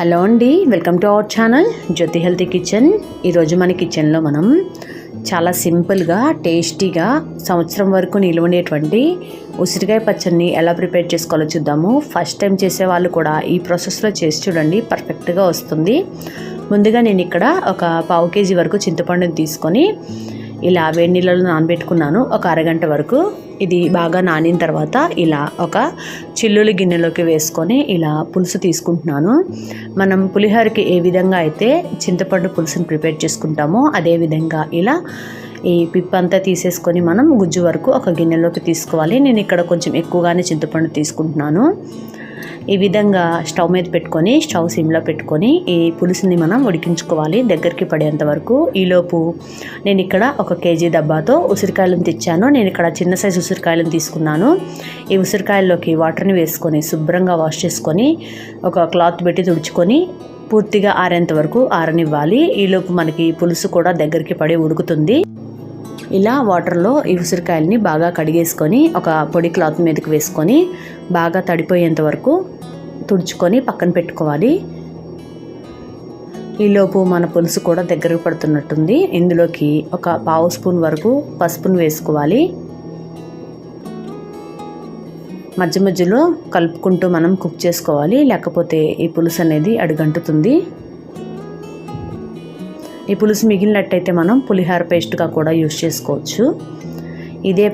Hello అండి welcome to our channel Jyothi healthy kitchen. ఈరోజు మన కిచెన్లో మనం చాలా సింపుల్గా టేస్టీగా సంవత్సరం వరకు నిలువనేటువంటి ఉసిరికాయ పచ్చడిని ఎలా ప్రిపేర్ చేసుకోవాలో చూద్దాము. ఫస్ట్ టైం చేసే వాళ్ళు కూడా ఈ ప్రాసెస్లో చేసి చూడండి పర్ఫెక్ట్గా వస్తుంది. ముందుగా నేను ఇక్కడ ఒక పావు కేజీ వరకు చింతపండుని తీసుకొని ఇలా వేడి నీళ్ళలో నానబెట్టుకున్నాను. ఒక అరగంట వరకు ఇది బాగా నానిన తర్వాత ఇలా ఒక చిల్లులు గిన్నెలోకి వేసుకొని ఇలా పులుసు తీసుకుంటున్నాను. మనం పులిహోరకి ఏ విధంగా అయితే చింతపండు పులుసుని ప్రిపేర్ చేసుకుంటామో అదే విధంగా ఇలా ఈ పిప్ అంతా తీసేసుకొని మనం గుజ్జు వరకు ఒక గిన్నెలోకి తీసుకోవాలి. నేను ఇక్కడ కొంచెం ఎక్కువగానే చింతపండు తీసుకుంటున్నాను. ఈ విధంగా స్టవ్ మీద పెట్టుకొని స్టవ్ సిమ్లో పెట్టుకొని ఈ పులుసుని మనం ఉడికించుకోవాలి దగ్గరికి పడేంత వరకు. ఈలోపు నేను ఇక్కడ ఒక కేజీ డబ్బాతో ఉసిరికాయలను తెచ్చాను. నేను ఇక్కడ చిన్న సైజు ఉసిరికాయలను తీసుకున్నాను. ఈ ఉసిరికాయల్లోకి వాటర్ని వేసుకొని శుభ్రంగా వాష్ చేసుకొని ఒక క్లాత్ పెట్టి తుడుచుకొని పూర్తిగా ఆరేంత వరకు ఆరనివ్వాలి. ఈలోపు మనకి పులుసు కూడా దగ్గరికి పడి ఉడుకుతుంది. ఇలా వాటర్లో ఈ ఉసిరికాయలని బాగా కడిగేసుకొని ఒక పొడి క్లాత్ మీదకి వేసుకొని బాగా తడిపోయేంత వరకు తుడుచుకొని పక్కన పెట్టుకోవాలి. ఈలోపు మన పులుసు కూడా దగ్గరకు పడుతున్నట్టుంది. ఇందులోకి ఒక పావు స్పూన్ వరకు పసుపును వేసుకోవాలి. మధ్య మధ్యలో కలుపుకుంటూ మనం కుక్ చేసుకోవాలి. లేకపోతే ఈ పులుసు అనేది అడుగంటుతుంది. ఈ పులుసు మిగిలినట్టయితే మనం పులిహార పేస్ట్గా కూడా యూజ్ చేసుకోవచ్చు. ఇదే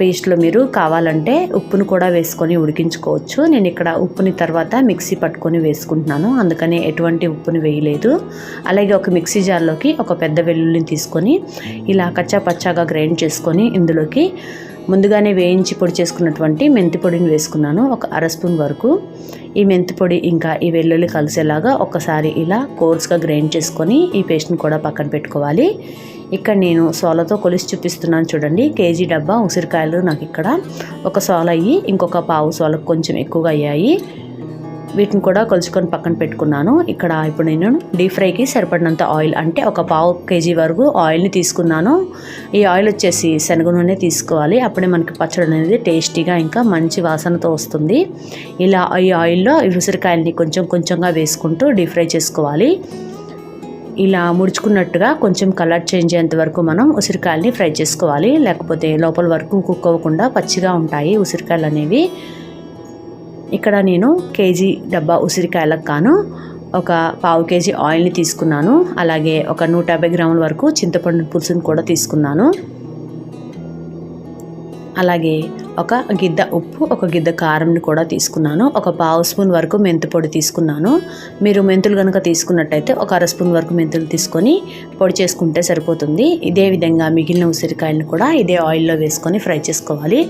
పేస్ట్లో మీరు కావాలంటే ఉప్పును కూడా వేసుకొని ఉడికించుకోవచ్చు. నేను ఇక్కడ ఉప్పుని తర్వాత మిక్సీ పట్టుకొని వేసుకుంటున్నాను. అందుకని ఎటువంటి ఉప్పుని వేయలేదు. అలాగే ఒక మిక్సీ జార్లోకి ఒక పెద్ద వెల్లుల్లిని తీసుకొని ఇలా కచ్చా పచ్చాగా గ్రైండ్ చేసుకొని ఇందులోకి ముందుగానే వేయించి పొడి చేసుకున్నటువంటి మెంతి పొడిని వేసుకున్నాను. ఒక అర స్పూన్ వరకు. ఈ మెంతి పొడి ఇంకా ఈ వెల్లుల్లి కలిసేలాగా ఒకసారి ఇలా కోర్స్గా గ్రైండ్ చేసుకొని ఈ పేస్ట్ని కూడా పక్కన పెట్టుకోవాలి. ఇక్కడ నేను సోలతో కొలిసి చూపిస్తున్నాను చూడండి. కేజీ డబ్బా ఉసిరికాయలు నాకు ఇక్కడ. ఒక సోల అయ్యి ఇంకొక పావు సోలకు కొంచెం ఎక్కువగా అయ్యాయి. వీటిని కూడా కొలుచుకొని పక్కన పెట్టుకున్నాను. ఇక్కడ ఇప్పుడు నేను డీప్ ఫ్రైకి సరిపడినంత ఆయిల్ అంటే ఒక పావు కేజీ వరకు ఆయిల్ని తీసుకున్నాను. ఈ ఆయిల్ వచ్చేసి శనగ నూనె తీసుకోవాలి. అప్పుడే మనకి పచ్చడి అనేది టేస్టీగా ఇంకా మంచి వాసనతో వస్తుంది. ఇలా ఈ ఆయిల్లో ఈ ఉసిరికాయల్ని కొంచెం కొంచెంగా వేసుకుంటూ డీప్ ఫ్రై చేసుకోవాలి. ఇలా ముడుచుకున్నట్టుగా కొంచెం కలర్ చేంజ్ అయ్యేంత వరకు మనం ఉసిరికాయలని ఫ్రై చేసుకోవాలి. లేకపోతే లోపల వరకు కుక్ అవ్వకుండా పచ్చిగా ఉంటాయి ఉసిరికాయలు అనేవి. ఇక్కడ నేను కేజీ డబ్బా ఉసిరికాయలకు కాను ఒక పావు కేజీ ఆయిల్ని తీసుకున్నాను. అలాగే ఒక నూట యాభై గ్రాముల వరకు చింతపండు పులుసుని కూడా తీసుకున్నాను. అలాగే ఒక గిద్ద ఉప్పు ఒక గిద్ద కారంని కూడా తీసుకున్నాను. ఒక పావు స్పూన్ వరకు మెంతు పొడి తీసుకున్నాను. మీరు మెంతులు కనుక తీసుకున్నట్టయితే ఒక అర స్పూన్ వరకు మెంతులు తీసుకొని పొడి చేసుకుంటే సరిపోతుంది. ఇదే విధంగా మిగిలిన ఉసిరికాయలను కూడా ఇదే ఆయిల్లో వేసుకొని ఫ్రై చేసుకోవాలి.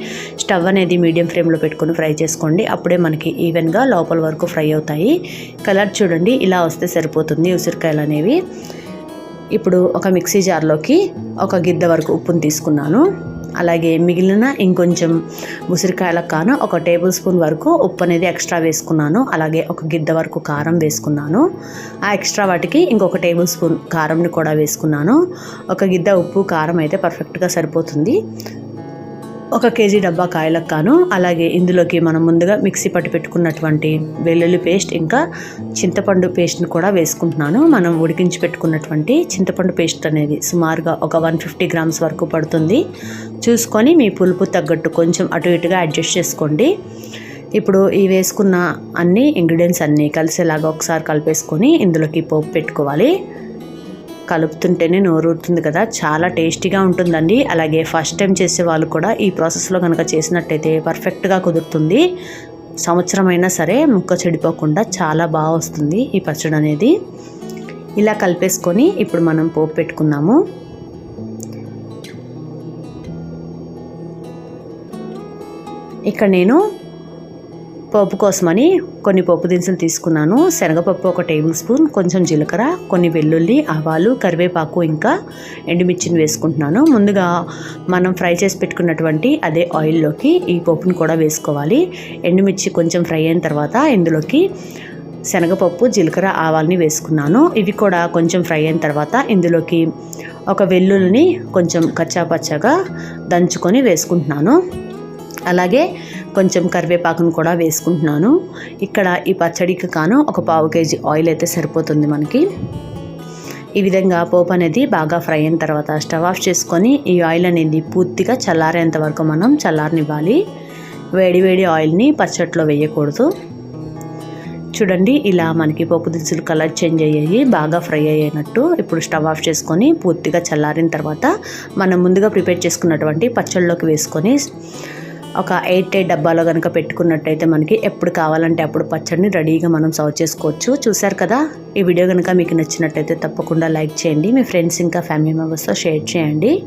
స్టవ్ అనేది మీడియం ఫ్లేమ్లో పెట్టుకొని ఫ్రై చేసుకోండి. అప్పుడే మనకి ఈవెన్గా లోపల వరకు ఫ్రై అవుతాయి. కలర్ చూడండి ఇలా వస్తే సరిపోతుంది ఉసిరికాయలు అనేవి. ఇప్పుడు ఒక మిక్సీ జార్లోకి ఒక గిద్ద వరకు ఉప్పును తీసుకున్నాను. అలాగే మిగిలిన ఇంకొంచెం ఉసిరికాయలకు కాను ఒక టేబుల్ స్పూన్ వరకు ఉప్పు అనేది ఎక్స్ట్రా వేసుకున్నాను. అలాగే ఒక గిద్ద వరకు కారం వేసుకున్నాను. ఆ ఎక్స్ట్రా వాటికి ఇంకొక టేబుల్ స్పూన్ కారంని కూడా వేసుకున్నాను. ఒక గిద్ద ఉప్పు కారం అయితే పర్ఫెక్ట్గా సరిపోతుంది. ఒక కేజీ డబ్బా కాయలకు కాను అలాగే ఇందులోకి మనం ముందుగా మిక్సీ పట్టి పెట్టుకున్నటువంటి వెల్లుల్లి పేస్ట్ ఇంకా చింతపండు పేస్ట్ని కూడా వేసుకుంటున్నాను. మనం ఉడికించి పెట్టుకున్నటువంటి చింతపండు పేస్ట్ అనేది సుమారుగా ఒక వన్ ఫిఫ్టీ గ్రామ్స్ వరకు పడుతుంది. చూసుకొని మీ పులుపు తగ్గట్టు కొంచెం అటు ఇటుగా అడ్జస్ట్ చేసుకోండి. ఇప్పుడు ఈ వేసుకున్న అన్ని ఇంగ్రీడియంట్స్ అన్నీ కలిసేలాగా ఒకసారి కలిపేసుకొని ఇందులోకి పోపు పెట్టుకోవాలి. కలుపుతుంటేనే నోరూరుతుంది కదా. చాలా టేస్టీగా ఉంటుందండి. అలాగే ఫస్ట్ టైం చేసే వాళ్ళు కూడా ఈ ప్రాసెస్లో కనుక చేసినట్టయితే పర్ఫెక్ట్గా కుదురుతుంది. సంవత్సరం అయినా సరే ముక్క చెడిపోకుండా చాలా బాగా వస్తుంది ఈ పచ్చడి అనేది. ఇలా కలిపేసుకొని ఇప్పుడు మనం పోపు పెట్టుకుందాము ఇక్కడ నేను పప్పు కోసమని కొన్ని పప్పు దినుసులు తీసుకున్నాను. శనగపప్పు ఒక టేబుల్ స్పూన్ కొంచెం జీలకర్ర కొన్ని వెల్లుల్లి ఆవాలు కరివేపాకు ఇంకా ఎండుమిర్చిని వేసుకుంటున్నాను. ముందుగా మనం ఫ్రై చేసి పెట్టుకున్నటువంటి అదే ఆయిల్లోకి ఈ పప్పును కూడా వేసుకోవాలి. ఎండుమిర్చి కొంచెం ఫ్రై అయిన తర్వాత ఇందులోకి శనగపప్పు జీలకర్ర ఆవాల్ని వేసుకున్నాను. ఇవి కూడా కొంచెం ఫ్రై అయిన తర్వాత ఇందులోకి ఒక వెల్లుల్లిని కొంచెం కచ్చాపచ్చాగా దంచుకొని వేసుకుంటున్నాను. అలాగే కొంచెం కరివేపాకును కూడా వేసుకుంటున్నాను. ఇక్కడ ఈ పచ్చడికి కాను ఒక పావు కేజీ ఆయిల్ అయితే సరిపోతుంది మనకి. ఈ విధంగా పోపు అనేది బాగా ఫ్రై అయిన తర్వాత స్టవ్ ఆఫ్ చేసుకొని ఈ ఆయిల్ అనేది పూర్తిగా చల్లారేంత వరకు మనం చల్లారనివ్వాలి. వేడి వేడి ఆయిల్ని పచ్చట్లో వేయకూడదు. చూడండి ఇలా మనకి పప్పు దినుసులు కలర్ చేంజ్ అయ్యాయి బాగా ఫ్రై అయ్యినట్టు ఇప్పుడు స్టవ్ ఆఫ్ చేసుకొని పూర్తిగా చల్లారిన తర్వాత మనం ముందుగా ప్రిపేర్ చేసుకున్నటువంటి పచ్చళ్ళలోకి వేసుకొని ఒక ఎయిట్ ఎయిట్ డబ్బాలో కనుక పెట్టుకున్నట్టయితే మనకి ఎప్పుడు కావాలంటే అప్పుడు పచ్చడిని రెడీగా మనం సర్వ్ చేసుకోవచ్చు. చూసారు కదా? ఈ వీడియో కనుక మీకు నచ్చినట్టయితే తప్పకుండా లైక్ చేయండి. మీ ఫ్రెండ్స్ ఇంకా ఫ్యామిలీ మెంబర్స్తో షేర్ చేయండి.